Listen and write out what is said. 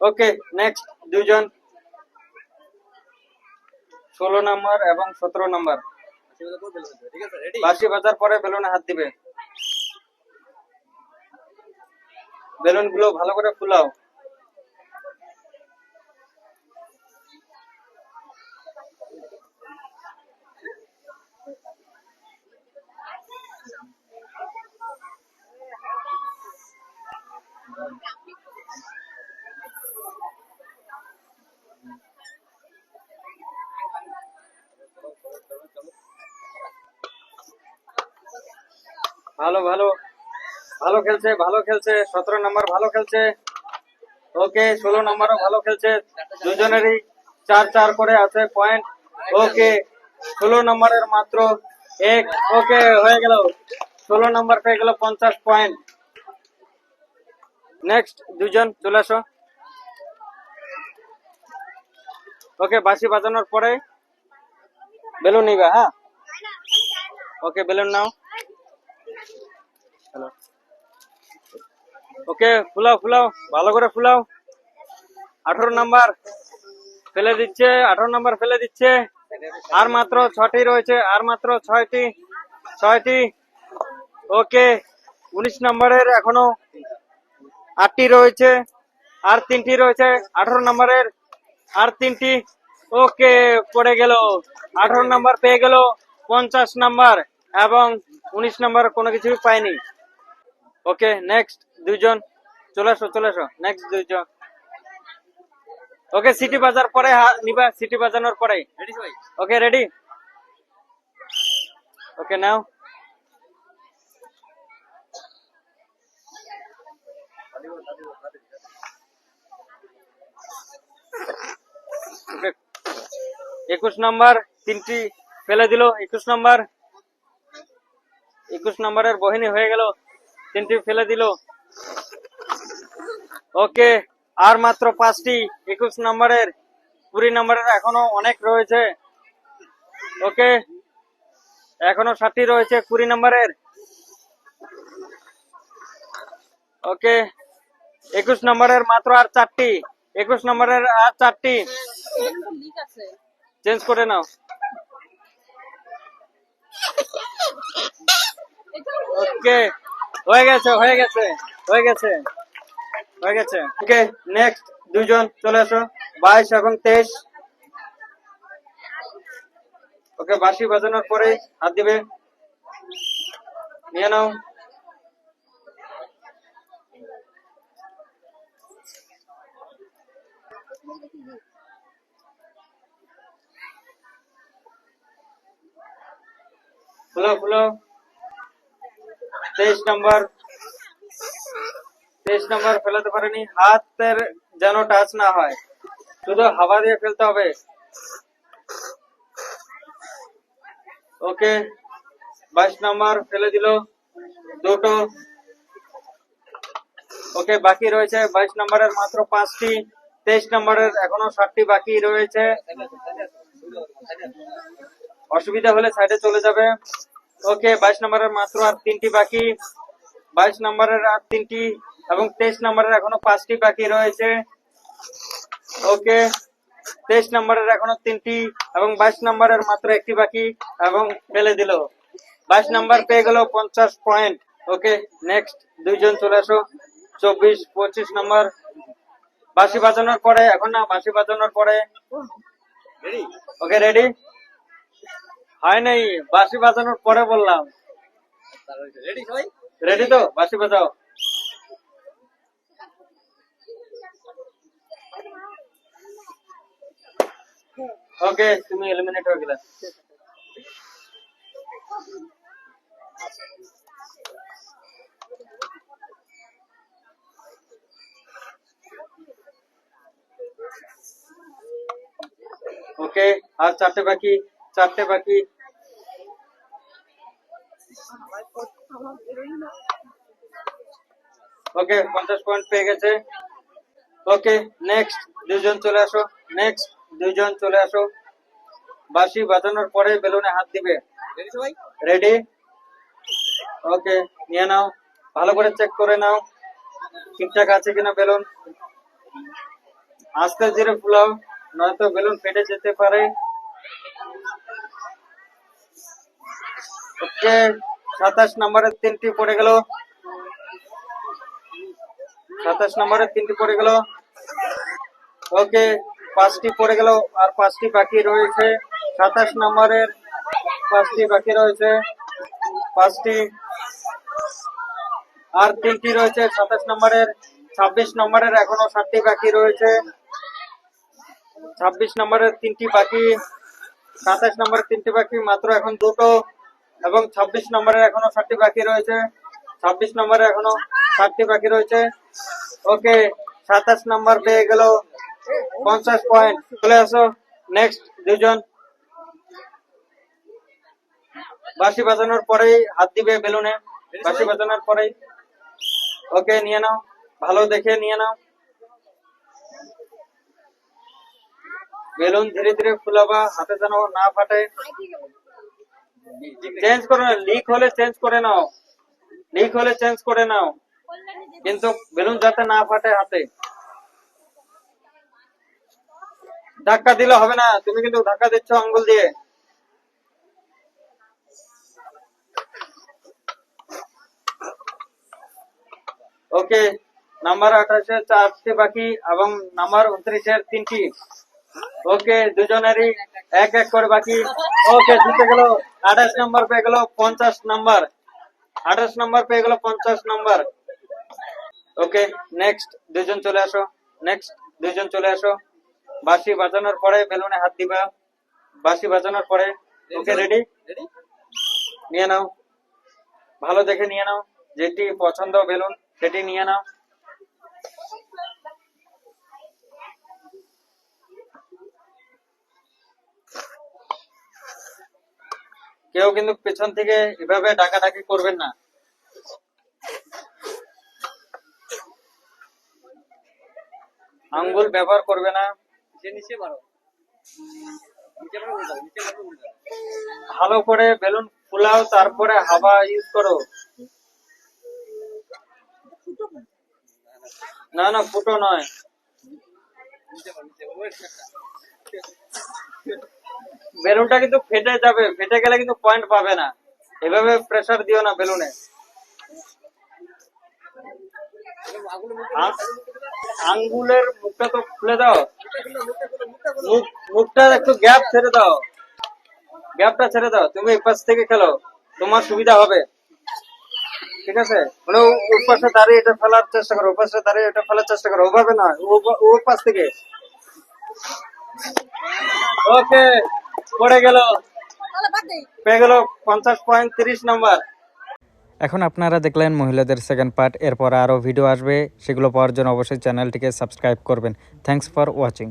Okay next দুজন ষোলো নম্বর এবং সতেরো নম্বর আছে বাজার পরে বেলুনে হাত দিবে। বেলুনগুলো ভালো করে ফুলাও। ভালো ভালো। ভালো খেলছে ভালো খেলছে, সতেরো নম্বর ভালো খেলছে। ওকে, ষোলো নম্বরও ভালো খেলছে। দুজনেরই চার চার করে আছে পয়েন্ট ওকে, ষোলো নম্বরের মাত্র এক। ওকে, হয়ে গেল। ষোলো নম্বর পেয়ে গেল পঞ্চাশ পয়েন্ট নেক্সট দুজন, চলে আসো। ওকে বাসি বাজানোর পরে বেলুন নিবে হ্যাঁ? ওকে, বেলুন নাও। ওকে, ফুলাও ফুলাও, ভালো করে ফুলাও। আঠারো নাম্বার ফেলে দিচ্ছে, আঠারো নাম্বার ফেলে দিচ্ছে। আর মাত্র ছটি রয়েছে, আর মাত্র ছয়টি ছয়টি। ওকে, উনিশ নম্বরের এখনও আটটি রয়েছে, আর তিনটি রয়েছে, আঠারো নম্বরের আর তিনটি। ওকে, পড়ে গেল, আঠারো নাম্বার পেয়ে গেল পঞ্চাশ নাম্বার, এবং উনিশ নাম্বার কোনো কিছুই পায়নি। ওকে নেক্সট দুইজন। চলে আসো চলে আসো। নেক্সট দুইজন। ওকে সিটি বাজার পরে নিবা সিটি বাজানোর পরে রেডি সবাই? ওকে রেডি ওকে নাও একুশ নাম্বার তিনটি ফেলে দিল একুশ নাম্বার। একুশ নম্বরের বহিনী হয়ে গেল। তিনটি ফেলে দিল। ওকে, আর মাত্র পাঁচটি, একুশ নম্বরের, কুড়ি নম্বরের এখনও অনেক রয়েছে। ওকে, এখনও ষাটটি রয়েছে, কুড়ি নম্বরের। ওকে, একুশ নম্বরের মাত্র আর চারটি, একুশ নম্বরের আর চারটি। চেঞ্জ করে নাও। ওকে হয়ে গেছে হয়ে গেছে হয়ে গেছে হয়ে গেছে। ওকে নেক্সট দুজন চলে আসো, বাইশ এবং তেইশ। ওকে, বাঁশি বাজানোর পরে হাত দিবে। নিয়ে নাও। ফুলো ফুলো তেইশ নম্বর তেইশ নম্বর ফেলাতে পারেনি। হাতের যেন টাচ না হয়, শুধু হাওয়া দিয়ে ফেলতে হবে। ওকে, বাইশ নম্বর ফেলে দিল দুটো। ওকে, বাকি রয়েছে বাইশ নম্বরের মাত্র পাঁচটি। তেইশ নম্বরের এখনও ষাটটি বাকি রয়েছে। অসুবিধা হলে সাইডে চলে যাবে। ওকে বাইশ নম্বরের মাত্র আর তিনটি বাকি। বাইশ নম্বরের আর তিনটি এবং তেইশ নম্বরের এখনও পাঁচটি বাকি রয়েছে। ওকে তেইশ নম্বরের এখনও তিনটি এবং বাইশ নম্বরের মাত্র একটি বাকি এবং ফেলে দিল। বাইশ নম্বর পেয়ে গেল পঞ্চাশ পয়েন্ট। ওকে নেক্সট দুইজন চলে আসো। চব্বিশ পঁচিশ নম্বর। বাঁশি বাজানোর পরে এখন না বাঁশি বাজানোর পরে। ওকে রেডি হয় নাই বাসি বাজানোর পরে বললাম। রেডি সবাই? রেডি তো? বাসি বাজাও। ওকে তুমি এলিমিনেট হয়ে গেলে। ওকে আর চারটে বাকি চারটে বাকি। ওকে পঞ্চাশ পয়েন্ট পেয়ে গেছে। ওকে নেক্সট দুজন চলে আসো। নেক্সট দুজন চলে আসো। বাঁশি বাজানোর পরে বেলুনে হাত দিবে। রেডি ওকে নিয়ে নাও। ভালো করে চেক করে নাও। ঠিকঠাক আছে কিনা বেলুন? আস্তে ধীরে ফুলাও, নয়তো বেলুন ফেটে যেতে পারে। ওকে সাতাশ নম্বরের তিনটি পড়ে গেল। সাতাশ নম্বরের তিনটি পড়ে গেল। ওকে, পাঁচটি পড়ে গেল আর পাঁচটি বাকি রয়েছে। সাতাশ নম্বরের পাঁচটি বাকি রয়েছে। পাঁচটি আর তিনটি রয়েছে। সাতাশ নম্বরের, ছাব্বিশ নম্বরের এখনও সাতটি বাকি রয়েছে। ছাব্বিশ নম্বরের তিনটি বাকি, সাতাশ নম্বরের তিনটি বাকি, মাত্র এখন দুটো। এবং ছাব্বিশ নম্বরের এখনও সাতটি বাকি রয়েছে। ছাব্বিশ নম্বরে এখনও সাতটি বাকি রয়েছে। ওকে, সাতাশ নম্বর পেয়ে গেল পঞ্চাশ পয়েন্ট। চলে আসো, নেক্সট দুজন। বাঁশি বাজানোর পরেই হাত দিবে বেলুনে। বাঁশি বাজানোর পরেই। ওকে, নিয়ে নাও। ভালো দেখে নিয়ে নাও। বেলুন ধীরে ধীরে ফুলাবা, হাতে যেন না ফাটে। চেঞ্জ করে লিক হলে চেঞ্জ করে নাও। লিক হলে চেঞ্জ করে নাও। কিন্তু বেলুন যাতে না ফাটে হাতে। ধাক্কা দিলে হবে না, তুমি কিন্তু ধাক্কা দিচ্ছ আঙ্গুল দিয়ে। ওকে নাম্বার আঠাশে চারটি বাকি এবং নাম্বার উনত্রিশের তিনটি। ওকে দুজনেরই এক এক করে বাকি। ওকে জিতে গেল আঠাশ নম্বর পেয়ে গেল পঞ্চাশ নম্বর। আঠাশ নম্বর পেয়ে গেল পঞ্চাশ নম্বর। ওকে নেক্সট দুজন চলে আসো। নেক্সট দুজন চলে আসো। বাঁশি বাজানোর পরে বেলুনে হাত দিবা। বাঁশি বাজানোর পরে ওকে রেডি রেডি নিয়ে নাও। ভালো দেখে নিয়ে নাও। যেটি পছন্দ বেলুন সেটি নিয়ে নাও। কেউ কিন্তু পেছন থেকে এভাবে ডাকাডাকি করবেন না। আঙ্গুল ব্যবহার করবে না। ভালো করে বেলুন ফুলাও তারপরে হাওয়া ইউজ করো। না না ফুটো নয়। বেলুনটা কিন্তু ফেটে যাবে, ফেটে গেলে কিন্তু পয়েন্ট পাবে না। এভাবে প্রেসার দিও না বেলুনে। আঙ্গুলের মুখটা তো খুলে দাও। মুখটা একটু গ্যাপ ছেড়ে দাও। গ্যাপটা ছেড়ে দাও। তুমি পাশ থেকে খেলো। তোমার সুবিধা হবে। ঠিক আছে? মানে ওর পাশে দাঁড়িয়ে এটা ফেলার চেষ্টা করো। ওর পাশে দাঁড়িয়ে এটা ফেলার চেষ্টা করো। ওভাবে না। ওর পাশ থেকে। ওকে পড়ে গেল। পেয়ে গেল পঞ্চাশ পয়েন্ট তিরিশ নম্বর। এখন আপনারা দেখলেন মহিলাদের সেকেন্ড পার্ট এরপর আরও ভিডিও আসবে। সেগুলো পাওয়ার জন্য অবশ্যই চ্যানেলটিকে সাবস্ক্রাইব করবেন। Thanks for watching